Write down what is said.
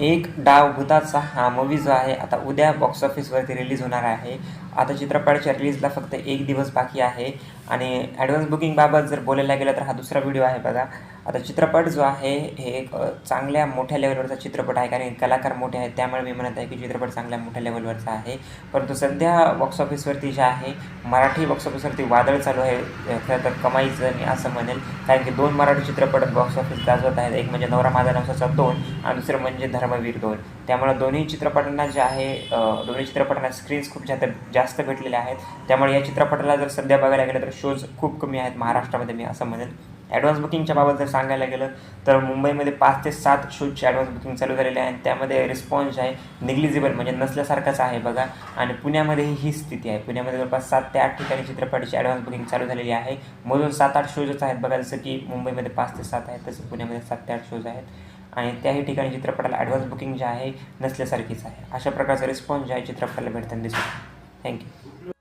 एक डाव भूताचा हा मूवी जो आहे आता उद्या बॉक्स ऑफिसवरती रिलीज होणार आहे. आता चित्रपटाच्या रिलीजला फक्त एक दिवस बाकी आहे. आणि ॲडव्हान्स बुकिंगबाबत जर बोलायला गेलं तर हा दुसरा व्हिडिओ आहे बघा. आता चित्रपट जो आहे हे एक चांगल्या मोठ्या लेवलवरचा चित्रपट आहे कारण कलाकार मोठे आहेत. त्यामुळे मी म्हणत आहे की चित्रपट चांगल्या मोठ्या लेवलवरचा आहे. परंतु सध्या बॉक्स ऑफिसवरती जे आहे मराठी बॉक्स ऑफिसवरती वादळ चालू आहे. खरं तर कमाईचं मी असं म्हणेल. कारण की दोन मराठी चित्रपट बॉक्स ऑफिस गाजवत आहेत. एक म्हणजे नवरा माझा नवसाचा दोन आणि दुसरं म्हणजे धर्मवीर दोन. त्यामुळे दोन्ही चित्रपटांना जे आहे दोन्ही चित्रपटांना स्क्रीन्स खूप जास्त जास्त भेटलेल्या आहेत. त्यामुळे या चित्रपटाला जर सध्या बघायला गेलं तर शोज खूप कमी आहेत. महाराष्ट्रामध्ये मी असं म्हणेल. ॲडव्हान्स बुकिंगच्या बाबत जर सांगायला गेलं तर मुंबईमध्ये पाच ते सात शोजची ॲडव्हान्स बुकिंग चालू झालेली आहे. आणि त्यामध्ये रिस्पॉन्स आहे निग्लिजिबल म्हणजे नसल्यासारखाच आहे बघा. आणि पुण्यामध्येही ही स्थिती आहे. पुण्यामध्ये जवळपास सात ते आठ ठिकाणी चित्रपटाची ॲडव्हान्स बुकिंग चालू झालेली आहे. मधून सात आठ शोजच आहेत बघा जसं की मुंबईमध्ये पाच ते सात आहेत तसं पुण्यामध्ये सात ते आठ शोज आहेत. आणि त्याही ठिकाणी चित्रपटाला ॲडव्हान्स बुकिंग जे आहे नसल्यासारखीच आहे. अशा प्रकारचा रिस्पॉन्स जे आहे चित्रपटाला भेटताना दिसतो. थँक्यू